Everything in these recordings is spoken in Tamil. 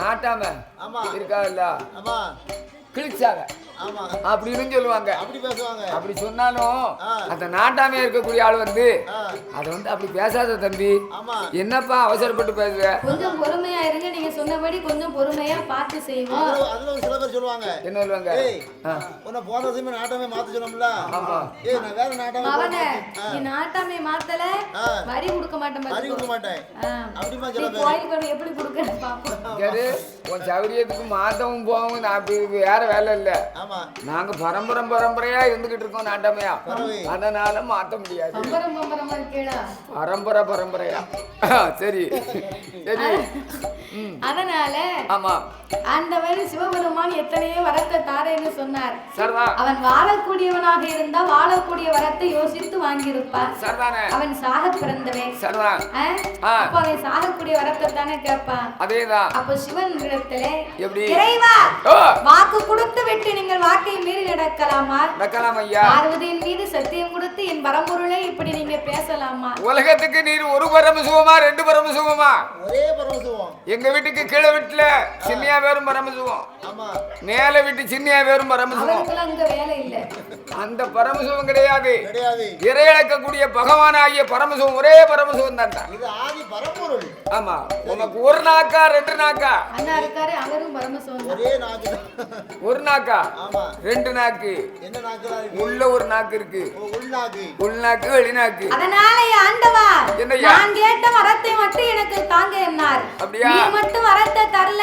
நாட்டாம ஆமா. இருக்காங்கல்ல ஆமா. கிழிச்சாங்க. அப்படின்னு சொல்லுவாங்க. அப்படி பேசுவாங்க. அப்படி சொன்னாலும். அந்த நாட்டாமையா இருக்கக்கூடிய ஆள் வந்து அதை வந்து அப்படி பேசாத தம்பி. என்னப்பா அவசரப்பட்டு பேசுவ கொஞ்சம் பொறுமையா இருங்க. நீங்க சொன்னபடி கொஞ்சம் பொறுமையா பார்த்து செய்வோம். அதுல சில பேர் சொல்லுவாங்க. என்ன சொல்லுவாங்க. உன்னை போன வருஷமே நாட்டமே மாத்த சொன்னோம்ல. ஆமா. ஏய் நான் வேற நாட்டமே அவன நீ நாட்டாமே மாத்தல. வரி கொடுக்க மாட்டேன் வரி. கொடுக்க மாட்டேன். அப்படிமா நீ சில பேர். கோயிலுக்கு எப்படி கொடுக்கணும் பாப்போம். சரி உன் சௌரியத்துக்கு மாத்தவும் போகவும் நான் அப்படி வேற வேலை இல்ல. நாங்க பரம்பரை பரம்பரையா இருந்துகிட்டு இருக்கோம் நாட்டாமையா. அதனால மாத்த முடியாது. பரம்பரை பரம்பரையா. சரி. சரி. அதனால ஆமா. ஆண்டவன் சிவபெருமான் எத்தனையோ வரத்தை தாரேன்னு சொன்னார். அவன் வாழக்கூடியவனாக இருந்தா வாழக்கூடிய வரத்தை யோசித்து வாங்கியிருப்பான். சரிதானே. அவன் சாக பிறந்தவன். அப்ப அவன் சாகக்கூடிய வரத்தை தானே கேட்பான். அதேதான் அப்போ சிவன் இடத்துல எப்படி? இறைவா வாக்கு கொடுத்து விட்டு நீங்கள் வாக்கை மீறி நடக்கலாமா? நடக்கலாம் ஐயா. பார்வதியின் மீது சத்தியம் கொடுத்து என் பரம்பொருளை இப்படி நீங்க பேசலாமா? உலகத்துக்கு நீர் ஒரு பரமசுவமா ரெண்டு பரமசுவமா? ஒரே பரமசிவம். எங்க வீட்டுக்கு கீழே வீட்டுல சின்னியா வேறும் பரமசுவம். ஆமா. மேல வீட்டு சின்னியா வேறும் பரமசுவம். அந்த பரமசுவம் கிடையாது. கிடையாது. இறையளக்கக்கூடிய பகவான் ஆகிய பரமசுவம் ஒரே பரமசுவம் தான் தான். இது ஆதி பரம்பொருள். ஆமா. உனக்கு ஒரு நாக்கா ரெண்டு நாக்கா. ஒரே நாக்கு ஒரு நாக்கா? ஆமா. ரெண்டு நாக்கு. என்ன உள்ள ஒரு நாக்கு இருக்கு. உள்நாக்கு உள் நாக்கு. வெளி நாக்கு. அதனால ஆண்டவா? நான் கேட்ட வரத்தை மட்டும் எனக்கு தாங்க என்னார். அப்படியா? மட்டும் வரத்தை தரல.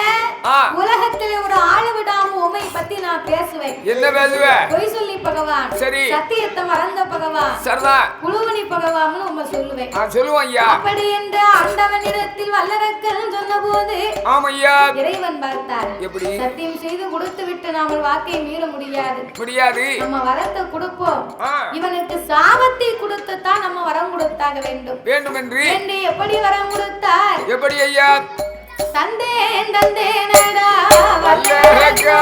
உலகத்துல ஒரு ஆளு விடாம உமை பத்தி நான் பேசுவேன். என்ன பேசுவ? பொய் சொல்லி பகவான் சரி. சத்தியத்தை மறந்த பகவான் சரிதான் குழுவனி பகவான்னு உண்மை சொல்லுவேன். நான் சொல்லுவோம் ஐயா. அப்படி என்று ஆண்டவனிடத்தில் வல்லரக்கன் சொன்னபோது ஆமா ஐயா. இறைவன் பார்த்தார். எப்படி? சத்தியம் செய்து கொடுத்து விட்டு நாமல் வாக்கை மீற முடியாது. முடியாது. நம்ம வரத்தை கொடுப்போம். இவனுக்கு சாபத்தை கொடுத்துத்தான் நம்ம வரம் கொடுத்தாக வேண்டும். வேண்டும் என்று எப்படி வரம் கொடுத்தார்? எப்படி ஐயா? தந்தேன் தந்தேனடா. வல்லரக்கா,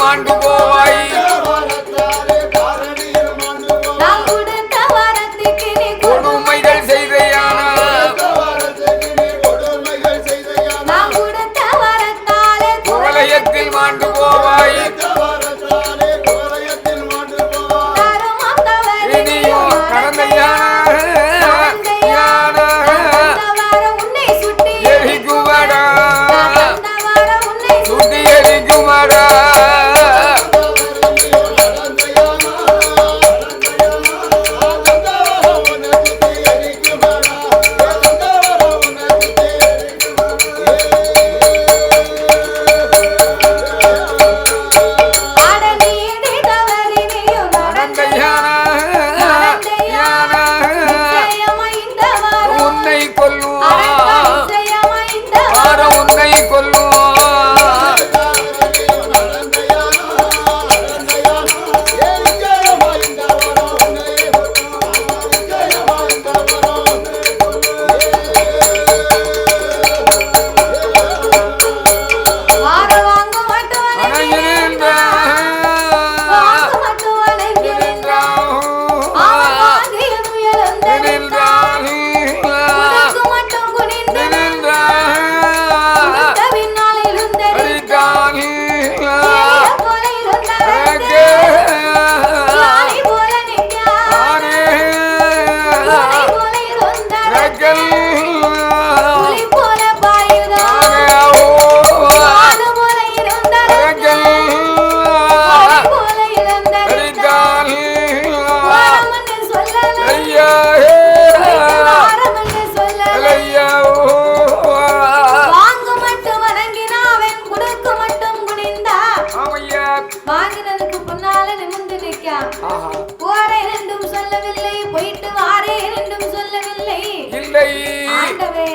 மாண்பு போறேன் என்றும் சொல்லவில்லை போயிட்டு வாரேன் என்றும் சொல்லவில்லை. இல்லை. ஆண்டவே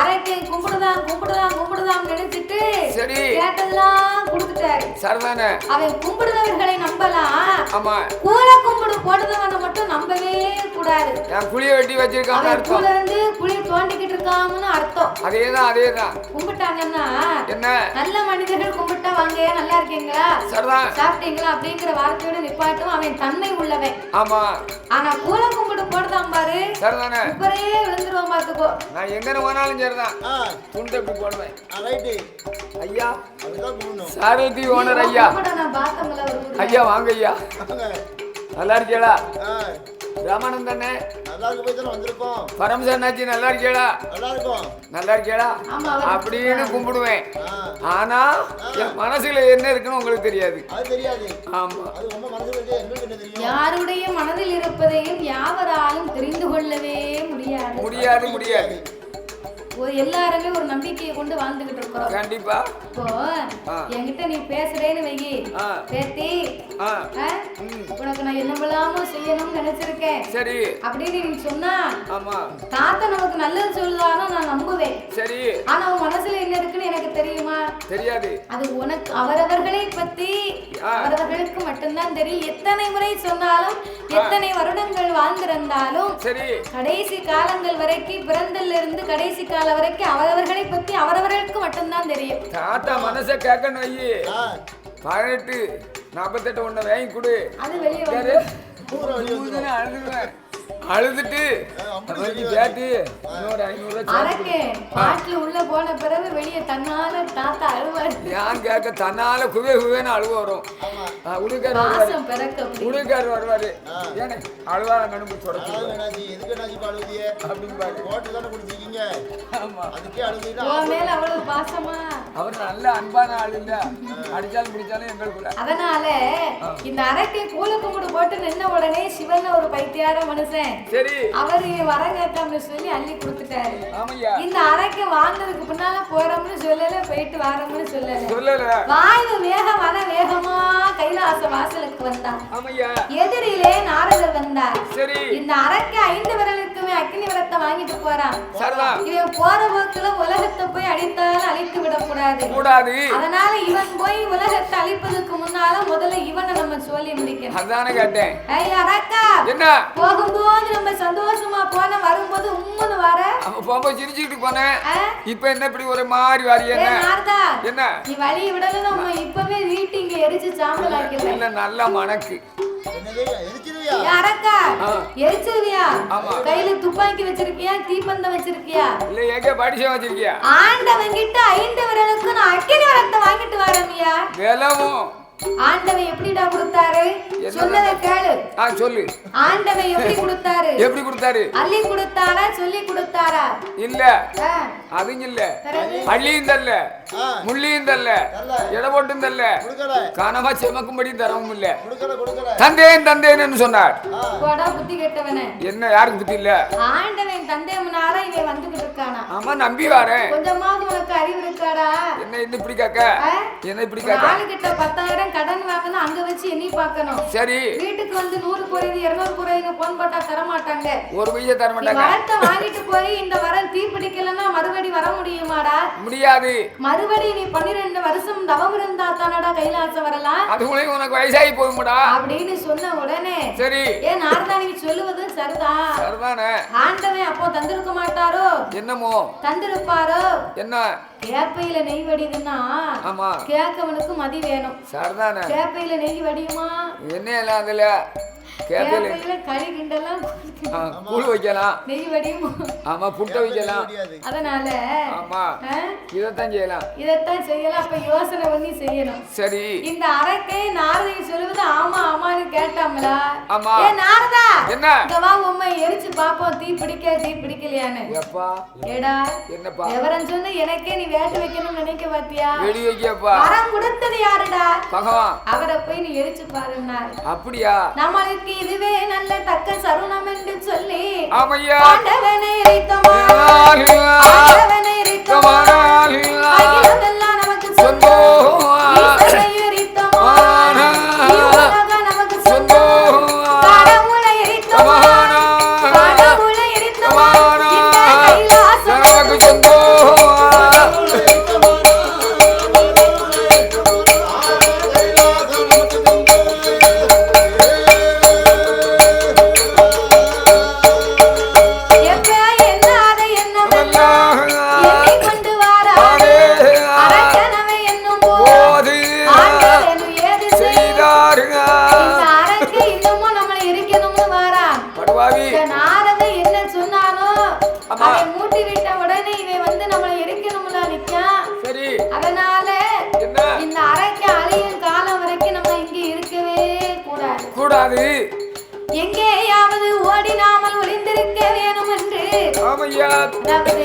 அரைக்கு கும்பிடுதான் கும்பிடுதான் கும்பிடுதான் நினைச்சிட்டு சரி. கேட்டதெல்லாம் கொடுத்துட்டாரு. சரிதானே? அவன் கும்பிடுதவர்களை நம்பலாம் ஆமா. கூல கும்பிடு போடுதவனை மட்டும் நம்பவே கூடாது. நான் குழிய வெட்டி வச்சிருக்கான் அர்த்தம். கூல இருந்து குழி தோண்டிக்கிட்டு இருக்காங்கன்னு அர்த்தம். அதேதான் அதேதான். கும்பிட்டாங்கன்னா என்ன? நல்ல மனிதர்கள் கும்பிட்டாங்க வாங்க நல்லா இருக்கீங்களா? சரிதான். சாப்பிட்டீங்களா அப்படிங்கிற வார்த்தையோட நிப்பாட்டும். அவன் தன்மை உள்ளவன். ஆமா. ஆனா கூல கும்பிடு போடுதான் பாரு. சரிதானே. இப்பரே விழுந்துருவான் பாத்துக்கோ. நான் எங்கன போனாலும் சரிதான். துண்டை இப்படி போடுவேன்? ரைட்டு. ஐயா. சாரதி ஓனர் ஐயா. கூட நான் ஊர்ல. ஐயா வாங்க ஐயா. நல்லா இருக்கீங்களா? ஆ. ராமானந்த் தானே நல்லா இருக்க போய் தானே வந்திருக்கோம் பரமசன்னாச்சி நல்லா இருக்கீங்களா நல்லா இருக்கும் நல்லா அப்படின்னு கும்பிடுவேன். ஆனா என் மனசுல என்ன இருக்குன்னு உங்களுக்கு தெரியாது. அது தெரியாது. ஆமா. அது உங்க மனசுல இருக்கு எங்களுக்கு என்ன தெரியும்? யாருடைய மனதில் இருப்பதையும் யாவராலும் தெரிந்து கொள்ளவே முடியாது. முடியாது முடியாது. ஒரு எல்லாருமே ஒரு நம்பிக்கையை கொண்டு வாழ்ந்துகிட்டு இருக்கிறோம். கண்டிப்பா. இப்போ. என்கிட்ட நீ பேசுறேன்னு வையி. பேத்தி? உனக்கு நான் என்னமெல்லாமோ செய்யணும்னு நினைச்சிருக்கேன். சரி. அப்படின்னு நீ சொன்னா ஆமா. தாத்தா நமக்கு நல்லது சொல்லுதானோ நான் நம்புவேன். சரி. ஆனா மனசுல என்ன இருக்குன்னு எனக்கு தெரியுமா? தெரியாது. அது உனக்கு அவரவர்களை பத்தி. அவரவர்களுக்கு மட்டும்தான் தெரியும். எத்தனை முறை சொன்னாலும் எத்தனை வருடங்கள் வாழ்ந்திருந்தாலும் சரி. கடைசி காலங்கள் வரைக்கும் பிறந்தல்ல இருந்து கடைசி காலம் வரைக்கும் அவரவர்களை பத்தி அவரவர்களுக்கு மட்டும்தான் தெரியும். தாத்தா மனச கேட்கணும் பதினெட்டு நாற்பத்தெட்டு ஒண்ணு வாங்கி கொடு. அது வெளியே அழுதுருவேன் அழுதுட்டு. கேட்டு இன்னொரு ஐநூறு ரூபாய் சேர்த்து. அரக்கே பாட்டுல உள்ள போன பிறகு வெளியே தன்னால தாத்தா அழுவாரு. ஏன் கேட்க தன்னால குவே குவேன்னு அழுவ வரும். ஆமா. உடுக்கார் வருவாரு. உடுக்கார் வருவாரு. ஏன்னு அழுவாத கணுப்பு தொடச்சு அவர் நல்ல அன்பான ஆள் இல்ல. அடிச்சாலும் பிடிச்சாலும் எங்களுக்குள்ள. அதனால இந்த அரக்கை கூல கும்பிடு போட்டு நின்ன உடனே சிவன் ஒரு பைத்தியார மனுஷன். சரி. அவரு வரங்கட்டம்னு சொல்லி அள்ளி கொடுத்துட்டாரு. இந்த அரைக்க வாழ்ந்ததுக்கு பின்னால போறோம்னு சொல்லல போயிட்டு வரோம்னு சொல்லல. சொல்லல. வாயு வேகம் வர வேகமா கைலாச வாசலுக்கு வந்தான். எதிரிலே நாரதர் வந்தார். சரி. இந்த அரக்க ஐந்து விரலுக்குமே அக்னி விரத்தை வாங்கிட்டு போறான். இவன் போற போக்குல உலகத்தை போய் அழித்தாலும் அழித்து விடக்கூடாது. கூடாது. அதனால இவன் போய் உலகத்தை அழிப்பதற்கு முன்னால சொல்லி முடிக்கணும் அதானே கேட்டேன். ஐய் அரக்கா என்ன? போகும்போது நம்ம சந்தோஷமா போன வரும்போது உம்முன்னு வர. அவன் போகும்போது சிரிச்சுக்கிட்டு போனேன்? இப்ப என்ன இப்படி ஒரு மாதிரி வாரி என்ன? என்ன? நீ வழியை விடல நம்ம இப்பவே வீட்டு இங்க எரிச்சு சாம்பல் ஆக்கிடுவேன். இல்ல நல்ல மணக்கு. கையில துப்பாக்கி வச்சிருக்கியா? தீப்பந்தம் வச்சிருக்கியா? இல்ல எங்க படிச்ச வச்சிருக்கியா? ஆண்டவன் கிட்ட ஐந்து விரலுக்கு நான் அக்கினி வரத்தை வாங்கிட்டு வரமியா விலவும். ஆண்டவன் எப்படிடா கொடுத்தாரு? சொன்னதை கேளு. ஆ சொல்லு. ஆண்டவன் எப்படி கொடுத்தாரு? எப்படி கொடுத்தாரு? அள்ளி கொடுத்தாரா சொல்லி கொடுத்தாரா? இல்ல. அதுங்க இல்ல. அள்ளியும் தரல. ஆ. முள்ளியும் தரல. தரல. எடை போட்டும் தரல. கொடுக்கல. கனமா செமக்கும்படி தரவும் இல்ல. கொடுக்கல கொடுக்கல. தந்தேன் தந்தேன்னு சொன்னார். போடா புத்தி கெட்டவனே. என்ன யாருக்கு புத்தி இல்ல? ஆண்டவன் தந்தை முன்னால இவன் வந்துகிட்டு இருக்கானா? ஆமா நம்பி வரேன். கொஞ்சமாவது உனக்கு அறிவு இருக்காடா? என்ன என்ன இப்படி கேட்க? ஆ? என்ன இப்படி ஒரு கேட்க? ஆளுகிட்ட பத்தாயிரம் கடன் வாங்கினா அங்க வச்சு எண்ணி பார்க்கணும். சரி. வீட்டுக்கு வந்து நூறு குறையுது இருநூறு குறையுது போன் போட்டா தர மாட்டாங்க ஒரு பைசா தர மாட்டாங்க வரத்தை வாங்கிட்டு போய் இந்த வரம் தீ பிடிக்கலன்னா மறுபடி வர முடியுமாடா? முடியாது. மறுபடி நீ பன்னிரெண்டு வருஷம் தவம் இருந்தா தானடா கைலாசம் வரலாம்? அதுக்குள்ளேயும் உனக்கு வயசாகி போகும்டா. அப்படின்னு சொன்ன உடனே சரி. ஏன் நாரதா நீ சொல்லுவது சரிதான். சரிதானே. ஆண்டவன் அப்போ தந்திருக்க மாட்டாரோ? என்னமோ? தந்திருப்பாரோ? என்ன? கேப்பையில நெய் வடிதுன்னா ஆமா. கேட்கவனுக்கு மதி வேணும். சரிதானே? கேப்பையில நெய் வடியுமா? என்ன அதுல? கேப்பையில கேப்பையில களி கிண்டெல்லாம் ஆ, கூழ் வைக்கலாம். நெய் வடியுமா? ஆமா புட்டை வைக்கலாம். முடியாது அதனால ஆமா. இதைத்தான் செய்யலாம். இதைத்தான் செய்யலாம். அப்ப யோசனை பண்ணி செய்யணும். சரி. இந்த அரக்கை நாரதை சொல்லுவது ஆமா ஆமான்னு கேட்டாங்களா ஆமா. ஏ நாரதா! என்ன? இங்க வா உண்மை எரிச்சு பாப்போம் தீ பிடிக்க தீ பிடிக்கலையான்னு. எப்பா? ஏடா என்னப்பா? விவரம் சொன்ன எனக்கே நீ வேட்டு வைக்கணும்னு நினைக்க பாத்தியா? வெடி வைக்கப்பா வரம் கொடுத்தது யாருடா? பகவான். அவரை போய் நீ எரிச்சு பாருன்னார். அப்படியா? நம்மளுக்கு இதுவே நல்ல தக்க சருணம் என்று சொல்லி ஆண்டவனை எரித்தோமா ஆண்டவனை எரித்தோமா ஆமையா அதாவது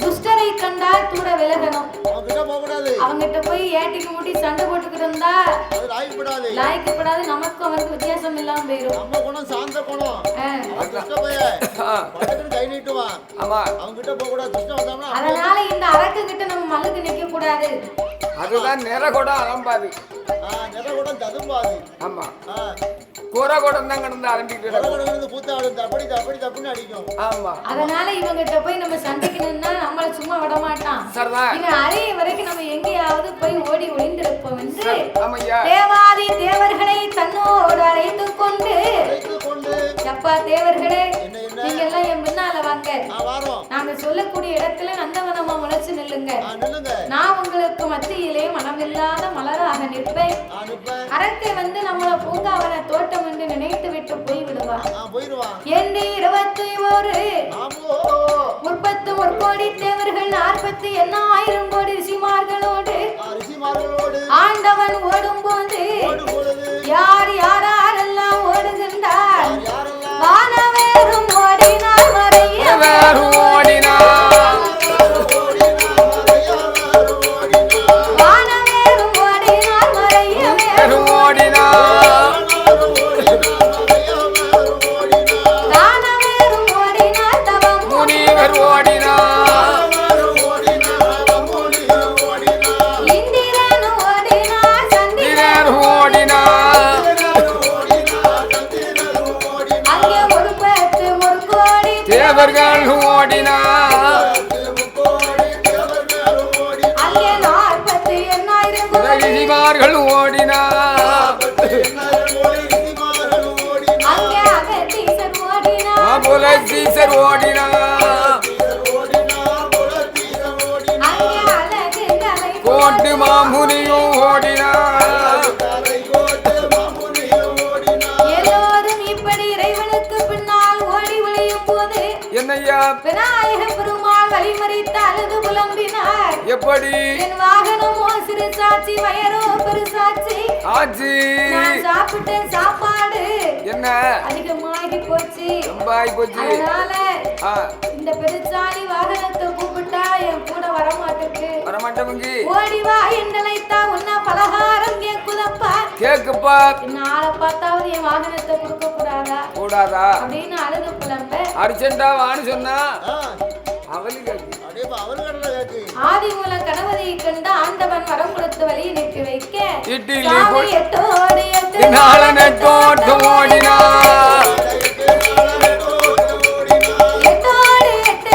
துஷ்டரை கண்டால் தூர விலகணும். அவன் கிட்ட போக கூடாது அவங்கிட்ட போய் ஏட்டிக்கு மூட்டி சண்டை போட்டுக்கிட்டு இருந்தா அது லாய்க்கப்படாது. லாய்க்கப்படாது. நமக்கும் அவனுக்கு வித்தியாசம் இல்லாம போயிரும். நம்ம குணம் சாந்த குணம். அதனால இந்த அரக்கு கிட்ட நம்ம மல்லுக்கு நிக்க கூடாது அதுதான் நிற கூட அலம்பாது ஆ, நிற குடம் ததும்பாது ஆமா கூற குடம் தான் கிடந்து அலம்பிட்டு தப்படி தப்படி தப்புன்னு அடிக்கும். ஆமா. அதனால இவங்கிட்ட போய் நம்ம சண்டைக்கு நின்னா நம்மள சும்மா விட மாட்டான். சரிதான் இவன் அழிய வரைக்கும் நம்ம எங்கேயாவது போய் ஓடி ஒளிந்திருப்போம் என்று தேவாதி தேவர்களை தன்னோடு அழைத்துக் கொண்டு எப்பா தேவர்களே என்ன என்ன? நீங்க எல்லாம் என் முன்னால வாங்க. நாங்க சொல்லக்கூடிய இடத்துல நந்தவனமா முளைச்சு நில்லுங்க. நான் உங்களுக்கு மத்தியிலே மனமில்லாத மலராக நிற்பேன். அரக்கை வந்து நம்மள பூங்காவன தோட்டம் என்று நினைத்து விட்டு போய் விடுவான் என்று இருபத்தி ஒரு. முப்பத்து ஒரு கோடி தேவர்கள் நாற்பத்தி எண்ணாயிரம் கோடி ரிஷிமார்களோடு. ஆண்டவன் ஓடும் புலசீசர் ஓடினா. கோட்டு மாமுனியும் ஓடினா. எல்லோரும் இப்படி இறைவனுக்கு பின்னால் ஓடி ஒளியும் போது என்னய்யா விநாயக பெருமாள் வழிமறித்து அழுது புலம்பினார். எப்படி? என் வாகனமோ சிறு சாட்சி வயரோ பெரு சாட்சி ஆச்சு. நான் சாப்பிட்ட சாப்பாடு. என்ன? அதிகமாகி போச்சு. ரொம்ப ஆகி போச்சு. அதனால இந்த பெருச்சாலி வாகனத்தை கூப்பிட்டா என் கூட வரமாட்டுக்கு வரமாட்டவங்க ஓடி வா என்றழைத்தா உன்ன பலகாரம் கேக்குதப்பா. கேக்குப்பா. என்ன ஆளை பார்த்தாவது என் வாகனத்தை கொடுக்க கூடாதா? கூடாதா அப்படின்னு அழுது புலம்ப. அர்ஜென்டா வான்னு சொன்னா. ஆதிமூல கணவதை கண்டு ஆண்டவன் வரம் கொடுத்து வழி நிற்க வைக்க இட்லி சாமி கொ- எட்டோடு எட்டு தினால நெட்டோட்டம் ஓடினா. எட்டோடு எட்டு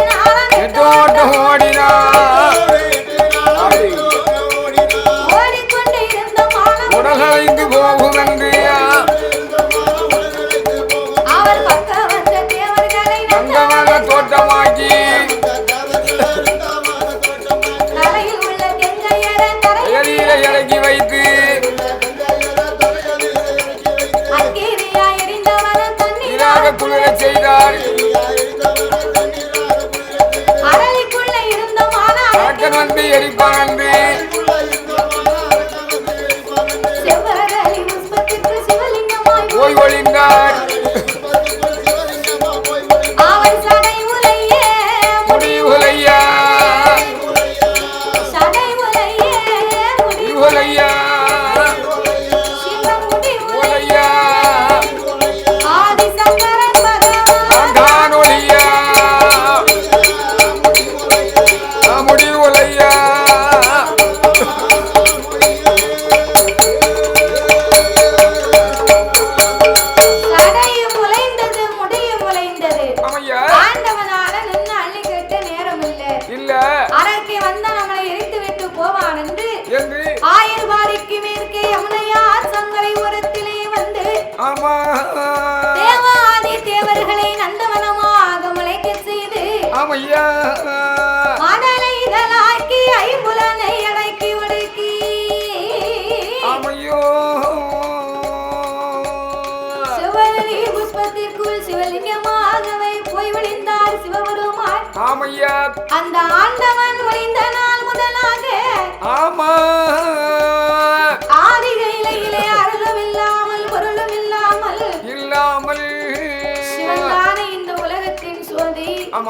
ஆமையா மணலை இதழாக்கி ஐம்புலனை அடக்கி ஒடுக்கி. ஆமையோ. சிவனி புஷ்பத்திற்குள் சிவ சிவலிங்கமாகவே போய் விழிந்தார் சிவபெருமான். ஆமையா. அந்த ஆண்டவன் ஒளிந்த நாள் முதலாக. ஆமா.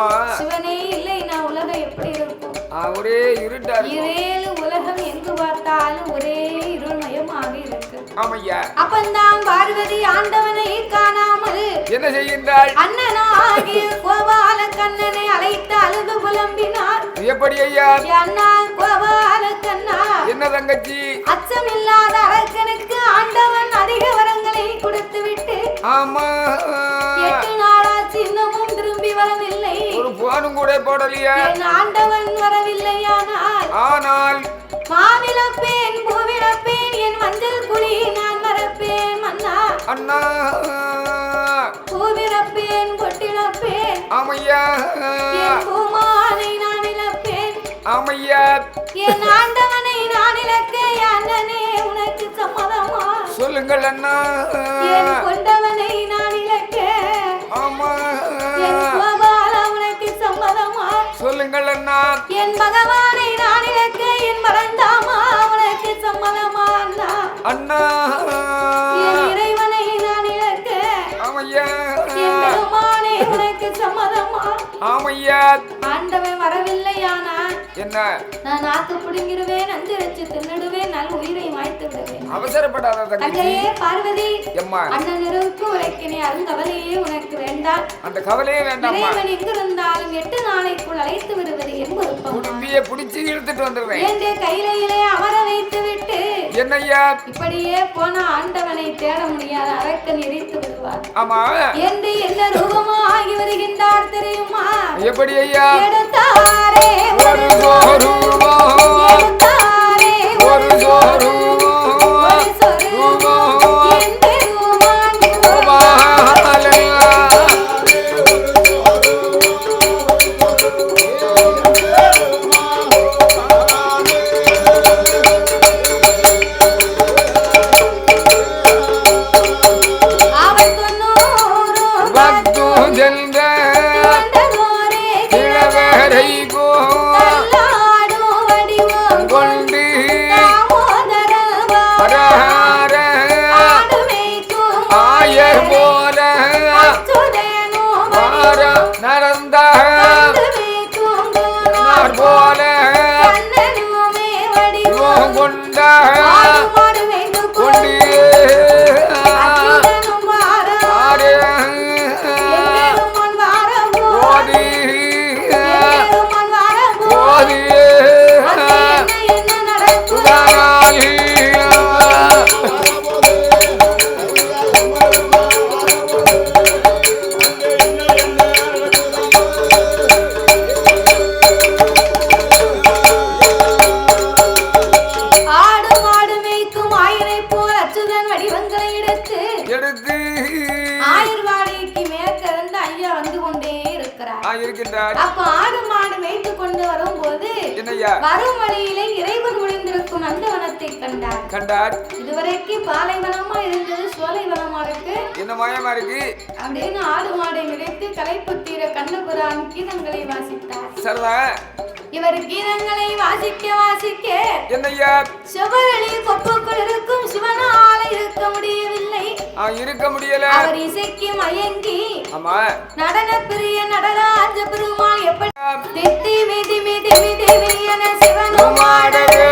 ஆமா. சிவனே இல்லை நான் உலகம் எப்படி இருக்கும் ஒரே இருட்டா இரேழு உலகம் எங்கு பார்த்தாலும் ஒரே இருள்மயமாக இருக்கு. ஆமையா. அப்பந்தான் பார்வதி ஆண்டவனை காணாமல் என்ன செய்கின்றாள்? அண்ணனாகிய கோபால கண்ணனை அழைத்து அழுது புலம்பினார். எப்படி ஐயா? அண்ணா கோபால கண்ணா. என்ன தங்கச்சி? அச்சமில்லாத அரக்கனுக்கு ஆண்டவன் அதிக வரங்களை கொடுத்து விட்டு ஆமா. எட்டு வரவில்லை. ஒரு போனும் கூட போடலையா. என் ஆண்டவன் வரவில்லையானால் ஆனால் மாவிளப்பேன் பூவிழப்பேன் என் மஞ்சள் குழி நான் மறப்பேன் மன்னா அண்ணா. பூவிழப்பேன் பொட்டிழப்பேன் ஆமையா. என் பூமாலை நான் இழப்பேன். ஆமையா. என் ஆண்டவனை நான் இழக்க அண்ணனே உனக்கு சம்மதமா? சொல்லுங்கள் அண்ணா. என் கொண்டவனை நான் உனக்கு சம்மதமா? சொல்லுங்கள் அண்ணா. என் பகவானை நான் இழக்க என் மறந்தாமா? உனக்கு சம்மதமா அண்ணா? அண்ணா. என் இறைவனை நான் இழக்க. ஆமையா. என் பெருமானே உனக்கு சம்மதமா? ஆமையா. ஆண்டவன் வரவில்லையானா என்ன? நான் நாக்கு பிடுங்கிடுவேன் அஞ்சு வச்சு தின்னுடுவேன் நல் உயிரை மாய்த்து விடுவேன். அவசரப்படாத தங்கச்சி. தங்கையே பார்வதி எம்மா. உரைக்கினே அருங்கவலையே உனக்கு வேண்டாம். அந்த கவலையே வேண்டாம்மா. இறைவன் எங்கிருந்தாலும் எட்டு நாளைக்குள் அழைத்து விடுவது என் விருப்பம் குடும்பிய பிடிச்சி இழுத்துட்டு வந்துடுறேன் என்ற கையிலே அமர வைத்து விட்டு என்னய்யா இப்படியே போன ஆண்டவனை தேட முடியாத அரக்கன் எரித்து விடுவார். ஆமா. என்று என்ன ரூபமாகி வருகின்றார் தெரியுமா? எப்படி ஐயா? எடுத்தாரே ஒரு எடுத்தாரே ஒரு சோரூபம் கண்ணபுரான் கீதங்களை வாசித்தார். சரதா. இவர் கீதங்களை வாசிக்க வாசிக்க என்னய்யா செவரளி கொப்புக்குள் இருக்கும் சிவனால இருக்க முடியவில்லை. இருக்க முடியல. அவர் இசைக்கு மயங்கி ஆமா. நடன பிரிய நடராஜ பெருமாள் எப்படி தித்தி மிதி மிதி மிதி மிதியன சிவனும் மாடவே